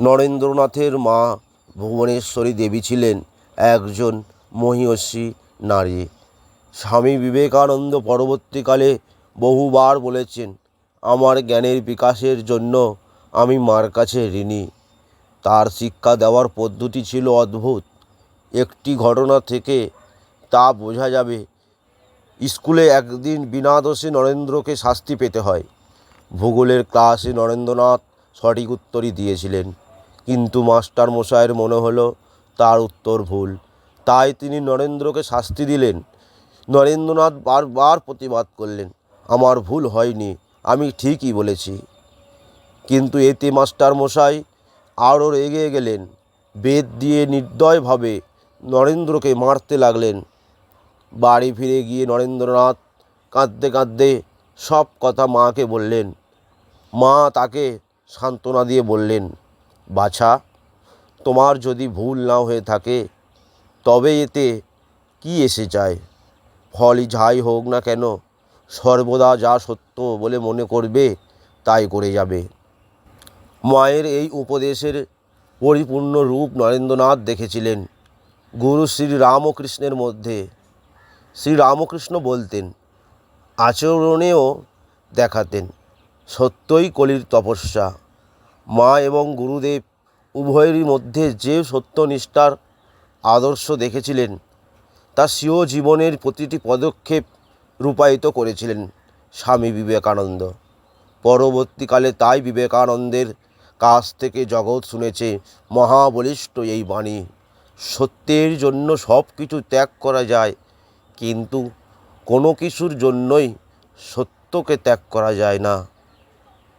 নরেন্দ্রনাথের মা ভুবনেশ্বরী দেবী ছিলেন একজন মহীয়সী নারী। স্বামী বিবেকানন্দ পরবর্তীকালে বহুবার বলেছেন, আমার জ্ঞানের বিকাশের জন্য আমি মার কাছে ঋণী। তার শিক্ষা দেওয়ার পদ্ধতি ছিল অদ্ভুত। একটি ঘটনা থেকে তা বোঝা যাবে, স্কুলে একদিন বিনা দোষে নরেন্দ্রকে শাস্তি পেতে হয়। ভূগোলের ক্লাসে নরেন্দ্রনাথ সঠিক উত্তরই দিয়েছিলেন। কিন্তু মাস্টার মশাইয়ের মনে হলো তার উত্তর ভুল। তাই তিনি নরেন্দ্রকে শাস্তি দিলেন। নরেন্দ্রনাথ বারবার প্রতিবাদ করলেন, আমার ভুল হয়নি, আমি ঠিকই বলেছি। কিন্তু এতে মাস্টার মশাই আরও রেগে গেলেন, বেদ দিয়ে নির্দয়ভাবে নরেন্দ্রকে মারতে লাগলেন। বাড়ি ফিরে গিয়ে নরেন্দ্রনাথ কাঁদতে কাঁদতে সব কথা মাকে বললেন। মা তাকে সান্ত্বনা দিয়ে বললেন বাছা, তোমার যদি ভুল না হয়ে থাকে, তবে এতে কি এসে যায়? ফলই যাই হোক না কেন, সর্বদা যা সত্য বলে মনে করবে, তাই করে যাবে। মায়ের এই উপদেশের পরিপূর্ণ রূপ নরেন্দ্রনাথ দেখেছিলেন গুরু শ্রী রামকৃষ্ণের মধ্যে। শ্রী রামকৃষ্ণ বলতেন, আচরণেও দেখাতেন, সত্যই কলির তপস্যা। মা এবং গুরুদেব উভয়েরই মধ্যে যে সত্যনিষ্ঠার আদর্শ দেখেছিলেন, তা স্বীয় জীবনের প্রতিটি পদক্ষেপ রূপায়িত করেছিলেন স্বামী বিবেকানন্দ। পরবর্তীকালে তাই বিবেকানন্দের কাছ থেকে জগৎ শুনেছে মহাবলিষ্ঠ এই বাণী, সত্যের জন্য সব কিছু ত্যাগ করা যায়, কিন্তু কোনো কিছুর জন্যই সত্যকে ত্যাগ করা যায় না।